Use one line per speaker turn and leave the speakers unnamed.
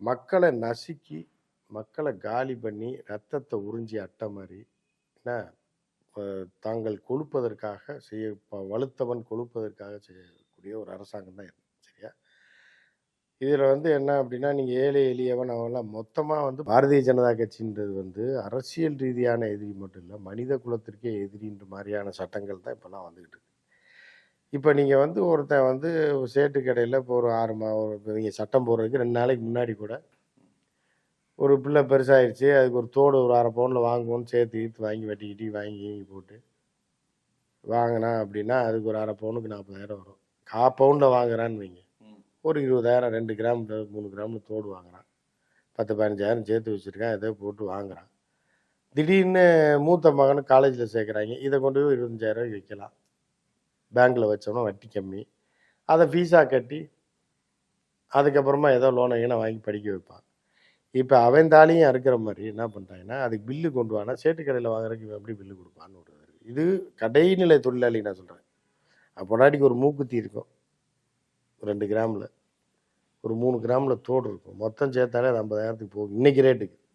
மக்களை நசுக்கி மக்களை காலி பண்ணி ரத்தத்தை உறிஞ்சி அட்டை மாதிரி என்ன தாங்கள் கொழுப்பதற்காக செய்ய வலுத்தவன் கொழுப்பதற்காக செய்யக்கூடிய ஒரு அரசாங்கம் தான் சரியா? இதில் வந்து என்ன அப்படின்னா நீங்கள் ஏழை எளியவன் அவன்லாம் மொத்தமாக வந்து பாரதிய ஜனதா கட்சின்றது வந்து அரசியல் ரீதியான எதிரி மட்டும் இல்லை மனித குலத்திற்கே எதிரின்ற மாதிரியான சட்டங்கள் தான் இப்போல்லாம் வந்துக்கிட்டு இருக்கு. இப்போ நீங்கள் வந்து ஒருத்தன் வந்து சேட்டு கடையில் இப்போ ஒரு ஆறு மா ஒரு இவங்க சட்டம் போடுறதுக்கு ரெண்டு நாளைக்கு முன்னாடி கூட ஒரு பிள்ளை பெருசாகிடுச்சு அதுக்கு ஒரு தோடு ஒரு அரை பவுனில் வாங்குவோன்னு சேர்த்து ஈர்த்து வாங்கி வெட்டி கிட்டி வாங்கி கீங்கி போட்டு வாங்கினா அப்படின்னா அதுக்கு ஒரு அரை பவுனுக்கு நாற்பதாயிரம் வரும். கா பவுனில் வாங்குறான்னு வைங்க. ஒரு இருபதாயிரம் ரெண்டு கிராம் மூணு கிராமில் தோடு வாங்குறான். பத்து பதினஞ்சாயிரம் சேர்த்து வச்சுருக்கான் ஏதோ போட்டு வாங்குறான். திடீர்னு மூத்த மகனை காலேஜில் சேர்க்குறாங்க. இதை கொண்டு போய் இருபத்தஞ்சாயிரம் ரூபாய்க்கு விற்கலாம் பேங்க்கில் வச்சோம்னா வட்டி கம்மி. அதை ஃபீஸாக கட்டி அதுக்கப்புறமா ஏதோ லோனை கீனை வாங்கி படிக்க வைப்பான். இப்போ அவன் தாலியும் அறுக்கிற மாதிரி என்ன பண்ணுறாங்கன்னா அதுக்கு பில்லு கொண்டு வானா சேட்டு கடையில் வாங்குறதுக்கு இவன் எப்படி பில்லு கொடுப்பான்னு ஒரு இது கடைநிலை தொழிலாளி நான் சொல்கிறேன் பொண்டாட்டிக்கு ஒரு மூக்குத்தி இருக்கும். ரெண்டு கிராமில். ஒரு மூணு கிராமில் தோடு இருக்கும். மொத்தம் சேர்த்தாலே அது ஐம்பதாயிரத்துக்கு போகும். இன்னைக்கு ரேட்டுக்கு